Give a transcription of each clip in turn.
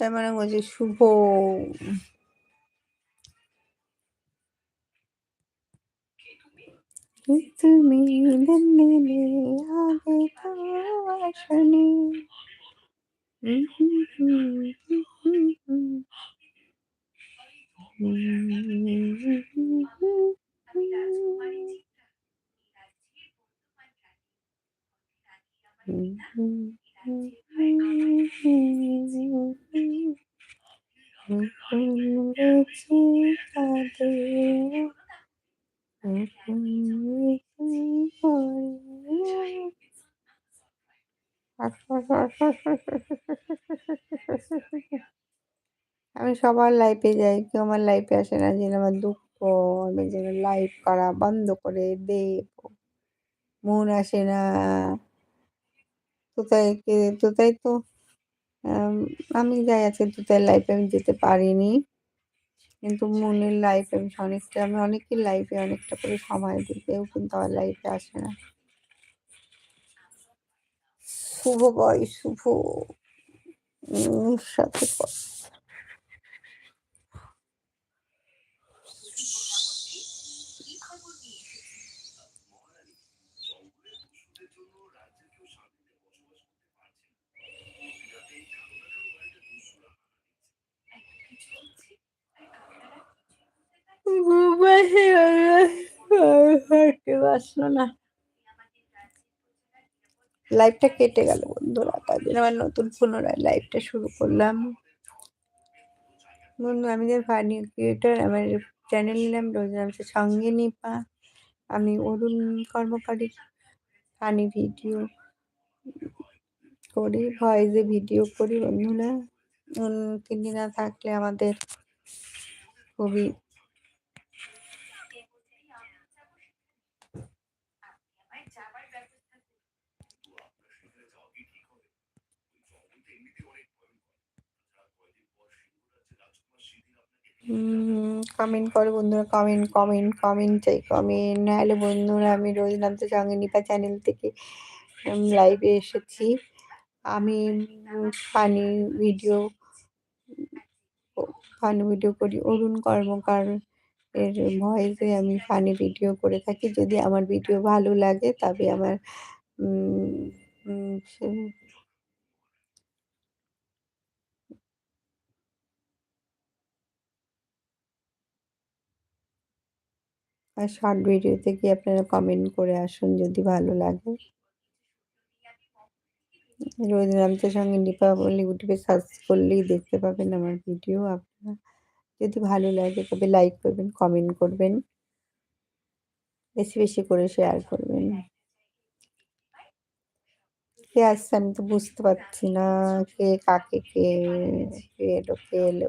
তার মানে বলছে শুভ তুমি দিল্লি আগে আসনি। আমি সবার লাইফে যাই, কেউ আমার লাইফে আসে না, যে আমার দুঃখ, আমি যেন লাইফ করা বন্ধ করে দেব। মন আসে না। তোতাই তোতাই তো আমি যাই আছে তোতাই লাইফে আমি যেতে পারিনি। কিন্তু মনের লাইফে আমি অনেকটা, আমি অনেকের লাইফে অনেকটা করে সময় দিই, কেউ কিন্তু আমার লাইফে আসে না। শুভ বয়, শুভ। সাথে না লাইফটা কেটে গেল বন্ধুরা তার জন্য আমার নতুন পুনরায় লাইফটা শুরু করলাম। বন্ধু, আমি যে ফানি ক্রিয়েটার আমার চ্যানেল নিলাম রোজনামসের সঙ্গে নিপা। আমি অরুণ কর্মকারী ফানি ভিডিও করি ভয়েসে ভিডিও করি বন্ধুরা। তিনি না থাকলে আমাদের খুবই কমেন্ট করো বন্ধুরা কমেন্ট কমেন্ট কমেন্ট চাই কমেন্ট নাহলে বন্ধুরা, আমি রোজ নামতে সঙ্গে নিপা চ্যানেল থেকে লাইভে এসেছি। আমি ফানি ভিডিও ফানি ভিডিও করি। অরুণ কর্মকার এর ভয়েসে আমি ফানি ভিডিও করে থাকি। যদি আমার ভিডিও ভালো লাগে, তবে আমার আর শর্ট ভিডিওতে কি আপনারা কমেন্ট করে আসুন যদি ভালো লাগে। রোজ সঙ্গে দীপাবলি ইউটিউবে সার্চ করলেই দেখতে পাবেন আমার ভিডিও আপনারা। যদি ভালো লাগে তবে লাইক করবেন কমেন্ট করবেন। বেশি বেশি করে শেয়ার করবেন। কে আসছে আমি তো বুঝতে পারছি না। কে কাকে কে কে এলো কে এলো?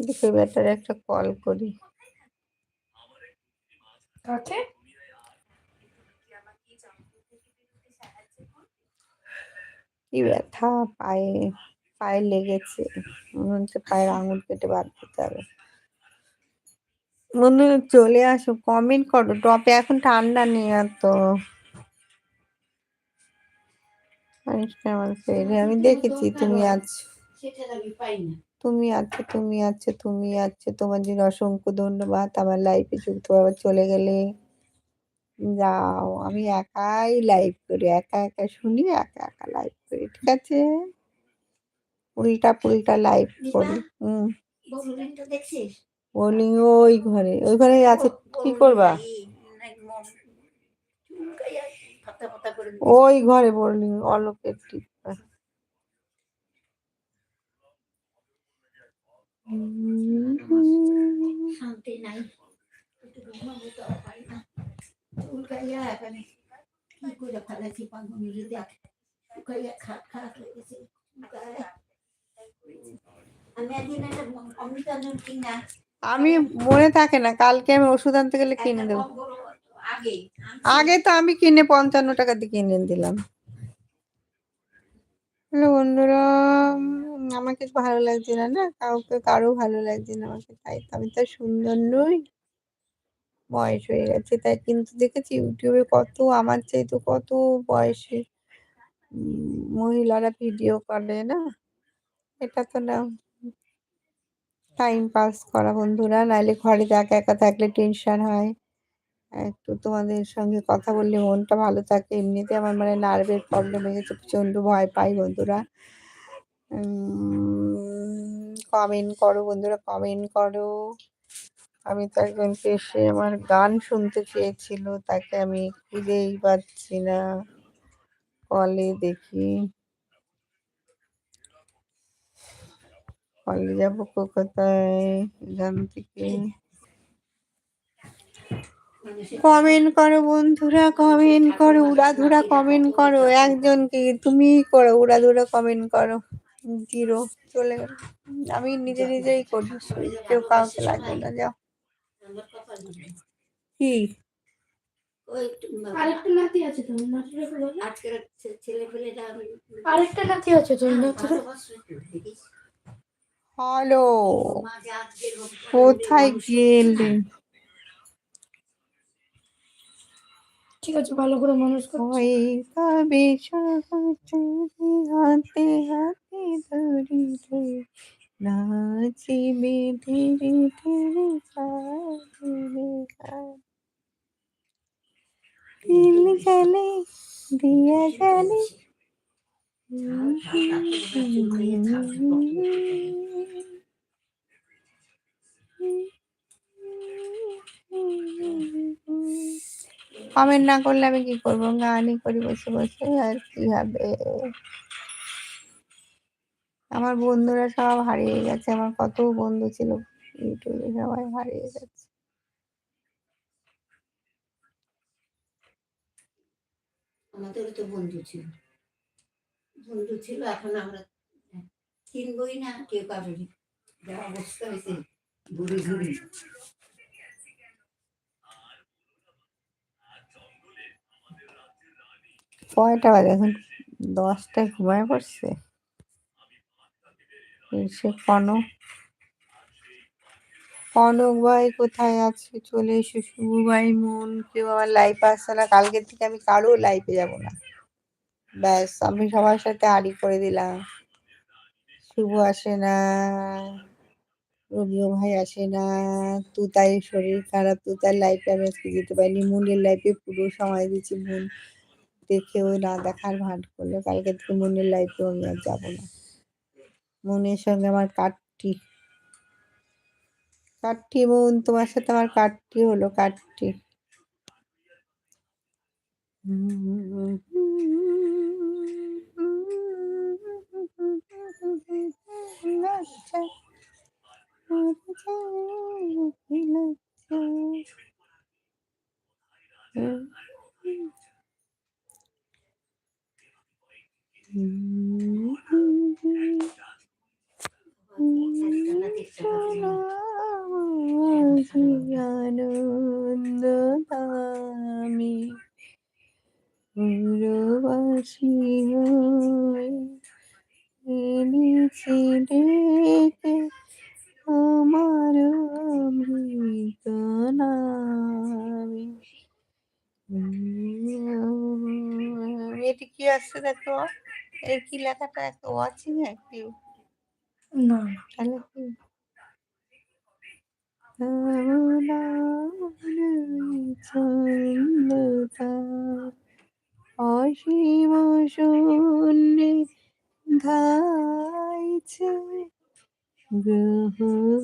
দেখে বেটার একটা কল করি। কাকে? কি ব্যথা পায়ে পায়ে লেগেছে। মনে হচ্ছে পায়ের আঙুল কেটে বাদ দিতে হবে। বন্ধু চলে আসো কমেন্ট করো। টপে এখন ঠান্ডা নেই এত আমি দেখেছি তুমি আছো তুমি আছো তুমি আছো তুমি আছো তোমার জন্য অসংখ্য ধন্যবাদ আমার লাইফে যুক্ত আবার চলে গেলে। যাও আমি একাই লাইভ করি একা একা শুনি একা একা লাইভ করি ঠিক আছে? উল্টা পুল্টা লাইভ করি হুম। বোলিং ওই ঘরে ওই ঘরে আছে কি করবা? ওই ঘরে বোলিং অলোকের টিপা শান্তি নাই চুলকাইয়া এখানে কি করে ফেলেছি পাগল দেখ শুকাইয়া খাট খাট হয়ে গেছে আমি একদিন একটা অমৃতাঞ্জন কিনা আমি মনে থাকে না কালকে আমি ওষুধ আনতে গেলে কিনে দেবো। আগে তো আমি কিনে পঞ্চান্ন টাকা দিয়ে কিনে দিলাম। হ্যালো বন্ধুরা উম, আমার কিছু ভালো লাগছে না না? কাউকে কারও ভালো লাগছে না আমাকে তাই তো আমি তো সুন্দর নই। বয়স হয়ে গেছে তাই কিন্তু দেখেছি ইউটিউবে কত আমার চাইতে কত বয়সী মহিলারা ভিডিও করে না? এটা তো না টাইম পাস করা বন্ধুরা নাইলে ঘরে একা একা থাকলে টেনশন হয়। একটু তোমাদের সঙ্গে কথা বললে মনটা ভালো থাকে। এমনিতে আমার মানে নার্ভের প্রবলেম হয়ে গেছে, প্রচণ্ড ভয় পাই বন্ধুরা। কমেন্ট করো বন্ধুরা কমেন্ট করো। আমি তো একজনকে এসে আমার গান শুনতে চেয়েছিল, তাকে আমি খুঁজেই পাচ্ছি না। কলে দেখি। কলে যাব কোথায়? এখান থেকে। কমেন্ট করো বন্ধুরা কমেন্ট করো উড়াধুরা কমেন্ট করো। একজনকে তুমি করো উড়াধুরা কমেন্ট করো। জিরো চলে গেল। আমি নিজে নিজেই করি কেউ কাউকে লাগবে না যাও। কি? আরেকটা নাতি আছে তোমার আজকের ছেলে পেলেটা আরেকটা নাতি আছে তোর হ্যালো কোথায় গেলে? ঠিক আছে ভালো করে মানুষ করছি। ওই হাতে হাতে ধরি নাচিবে ধীরে ধীরে। দিল গেলে দিয়া গেলে কমেন্ট না করলে আমি কি করব? গানই করি, বসে বসে, আর কি হবে? আমার বন্ধুরা সব হারিয়ে গেছে। আমার কত বন্ধু ছিল ইউটিউবে, সবাই হারিয়ে গেছে। আমাদের তো বন্ধু ছিল। বন্ধু ছিল, এখন আমরা চিনবই না কেউ কারোরই। যা অবস্থা হয়েছে ঘুরে ঘুরে কয়টা বাজে, এখন দশটায় ঘুমায় পড়ছে। কনক। কনক ভাই কোথায় আছে? চলে এসো শুভ ভাই মন কেউ আমার লাইফে আসছে না। কালকে থেকে আমি কারও লাইফে যাব না। ব্যাস, আমি সবার সাথে আড়ি করে দিলাম। শুভ আসে না। রবিও ভাই আসে না। তু তাই শরীর খারাপ, তু তার লাইফে আমি আজকে যেতে পারিনি। মুনের লাইফে পুরো সময় দিচ্ছি মুন দেখেও না দেখার ভান করল কালকে থেকে মনের লাইফেও আমি আর যাব না। মনের সঙ্গে আমার কাটটি। কাটটি মন তোমার সাথে আমার কাটটি হলো, কাটটি। একটা না দেখতে পাচ্ছি না। আমি পুরবাসী এনেছি আমার অমৃত নামে এটি দেখো? এই কি লেখাটা? একটা ওয়াচিং একটিভ না তাহলে কি? অসীম শূন্যে ধাইছে। গ্রহ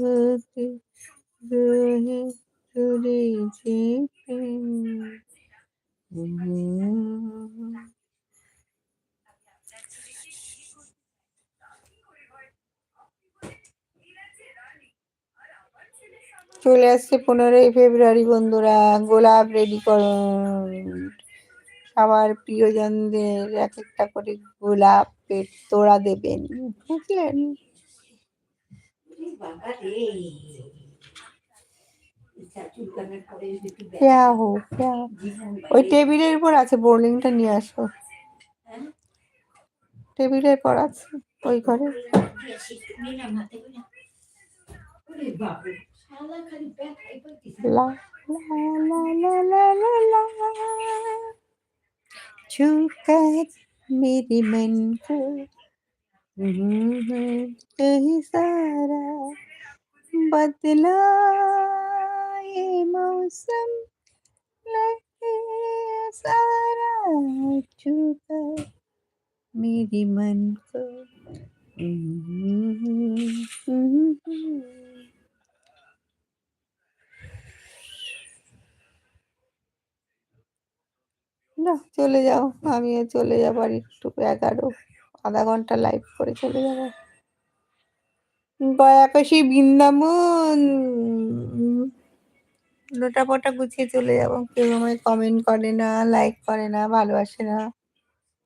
হতে গ্রহে চলেছে প্রেম। চলে আসছে পনেরোই ফেব্রুয়ারি, বন্ধুরা। গোলাপ রেডি করুন। সবার প্রিয়জনদের এক একটা করে গোলাপের তোড়া দেবেন। বুঝলেন? ওই টেবিলের উপর আছে বোর্ডিংটা নিয়ে আসো? টেবিলের পর আছে, ওই ঘরে। La la la la la la la. Chukat मेरी मन को कहीं सारा बदला ये मौसम लगे सारा चुका मेरी मन को না চলে যাও আমিও চলে যাব আর একটু এগারো আধা ঘণ্টা লাইভ করে চলে যাব গয়াকাশি বৃন্দাবন লোটা পটা গুছিয়ে চলে যাব কেউ আমায় কমেন্ট করে না লাইক করে না ভালোবাসে না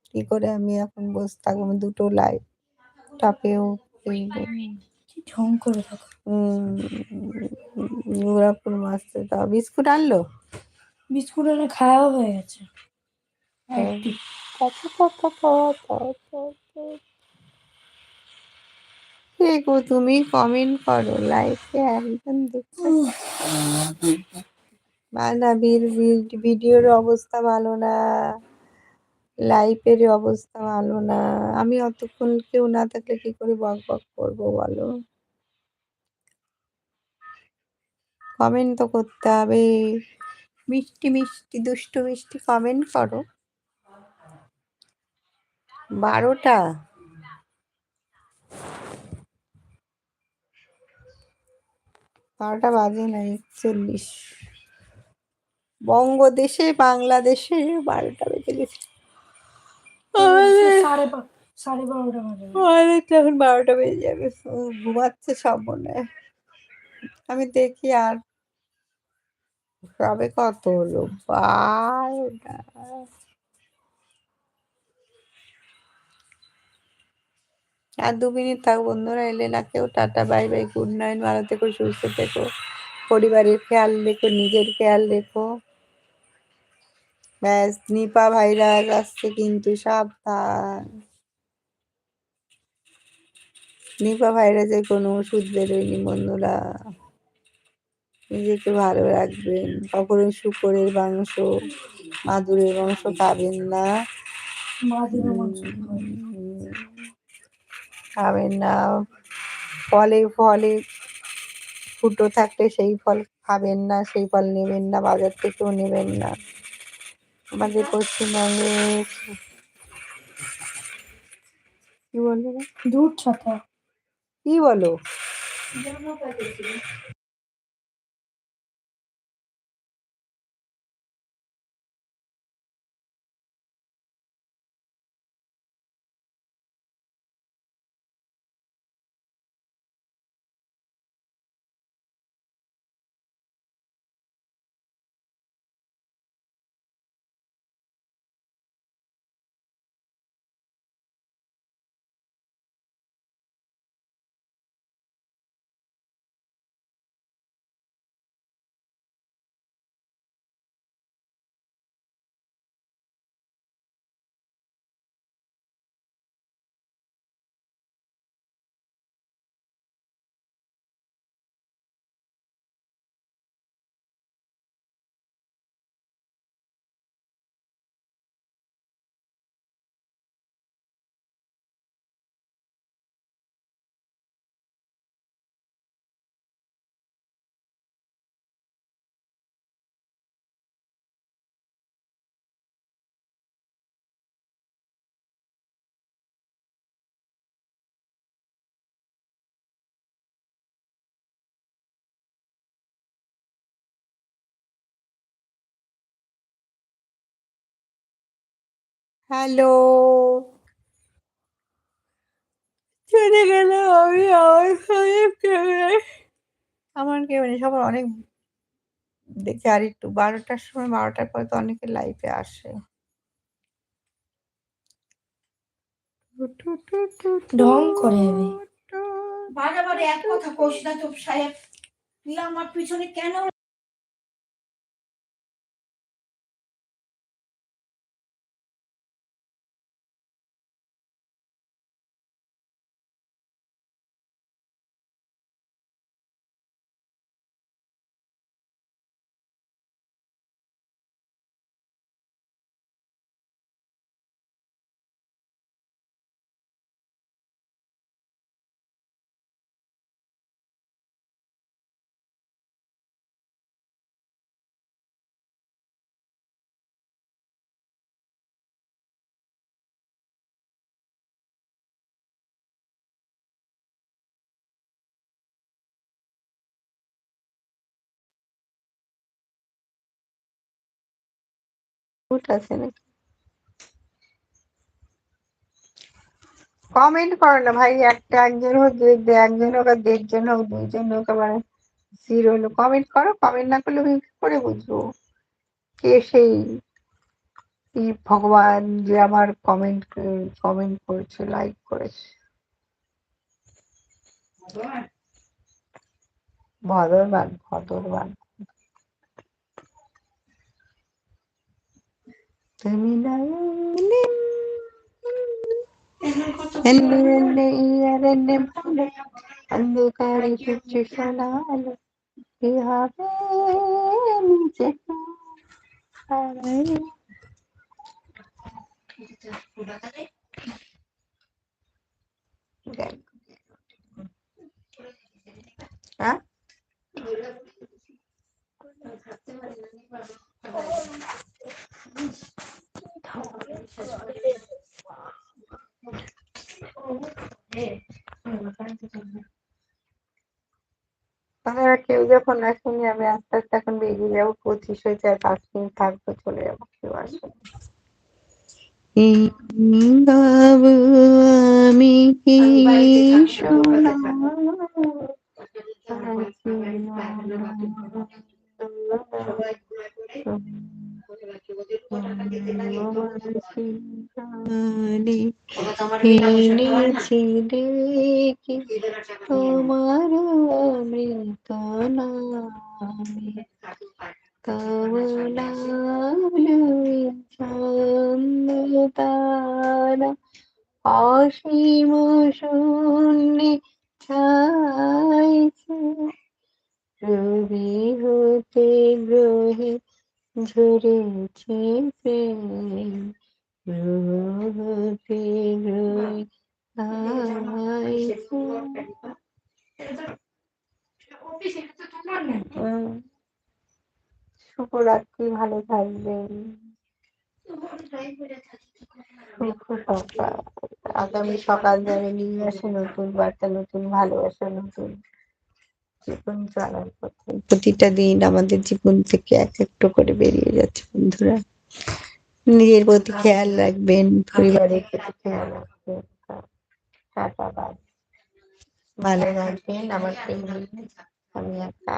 কি করে আমি এখন বসে থাকব আমি দুটো লাইভ টপেও ঢং করে থাকো বিস্কুট আনলো বিস্কুট এনে খাওয়া হয়ে গেছে হ্যাঁ। গো তুমি কমেন্ট করো লাইফে একজন দেখো বান্ধবীর ভিডিওর অবস্থা ভালো না লাইফের অবস্থা ভালো না। আমি অতক্ষণ কেউ না থাকলে কি করে বক বক করব বলো? কমেন্ট তো করতে হবে। মিষ্টি মিষ্টি দুষ্টু মিষ্টি কমেন্ট করো। বারোটা? বারোটা বাজে না একচল্লিশ। বঙ্গদেশে বাংলাদেশে বারোটা বেজে গেছে। সাড়ে বারোটা বাজে। এখন বারোটা বেজে যাবে। ঘুমাচ্ছে সব মনে। হয়। আমি দেখি আর সবে কত হলো? বারোটা। আর দু মিনিট থাক বন্ধুরা এলে না কেউ tata bye bye good night ভালো থেকো সুস্থ থেকো। পরিবারের খেয়াল রেখো নিজের খেয়াল রেখো। ব্যাস নিপা ভাইরাস আসছে কিন্তু সাবধান। নিপা ভাইরাসের কোনো ওষুধ বেরোয়নি বন্ধুরা। নিজেকে ভালো রাখবেন কখনো শুকরের মাংস মাদুরের মাংস খাবেন না মাদিনা মাংস খাওয়া। উম, খাবেন না ফলে ফলে ফুটো থাকলে সেই ফল খাবেন না সেই ফল নেবেন না বাজার থেকেও নেবেন না। আমাদের পশ্চিমবঙ্গে কি বলব দুধ ছাতা কি বলো? হ্যালো। চলে গেল আমি আমার শরীর ক্যামেরায় আমার ক্যামেরা সবার অনেক দেখি আর একটু বারোটার সময় বারোটার পরে তো অনেকে লাইফে আসে। ঢং করে আমি বারে এক কথা কোশ না তো সাহেব। তুই আমার পিছনে কেন ফুট আছে নাকি? কমেন্ট করো না ভাই একটা একজন হোক একজন হোক আর দেড়জন হোক দুইজন হোক আবার জিরো হলো কমেন্ট করো কমেন্ট না করলে আমি কি করে বুঝব? কে সেই ভগবান যে আমার কমেন্ট কমেন্ট করেছে লাইক করেছে? ভদরবান ভদরবান। তুমি না এলে এলে এলে ইয়ারে নেমে অন্ধকারে কিছু শোনালো কি হবে নিচে হারাই গান। হ্যাঁ আপনারা কেউ যখন আসেনি আমি আস্তে আস্তে এখন বেরিয়ে যাব পঁচিশ হয়েছে আর পাঁচ মিনিট থাকব চলে যাব কেউ আসবে বাবু আমি কি আমি দেখি। তোমার অমৃত নামে থাকুক আর থাকুক, কামনা তারা অসীম শূন্যে ছাইছে রবি হতে গ্রহে ঝরেছে প্রেম শুভরাত্রি ভালো থাকবেন। আগামী সকাল যেন নিয়ে আসে নতুন, বার্তা নতুন, ভালোবাসা নতুন। জীবন চলার পথে প্রতিটা দিন আমাদের জীবন থেকে এক একটু করে বেরিয়ে যাচ্ছে বন্ধুরা। নিজের প্রতি খেয়াল রাখবেন, পরিবারের প্রতি খেয়াল রাখবেন। বাই ভালো রাখবেন আমার আমি একা।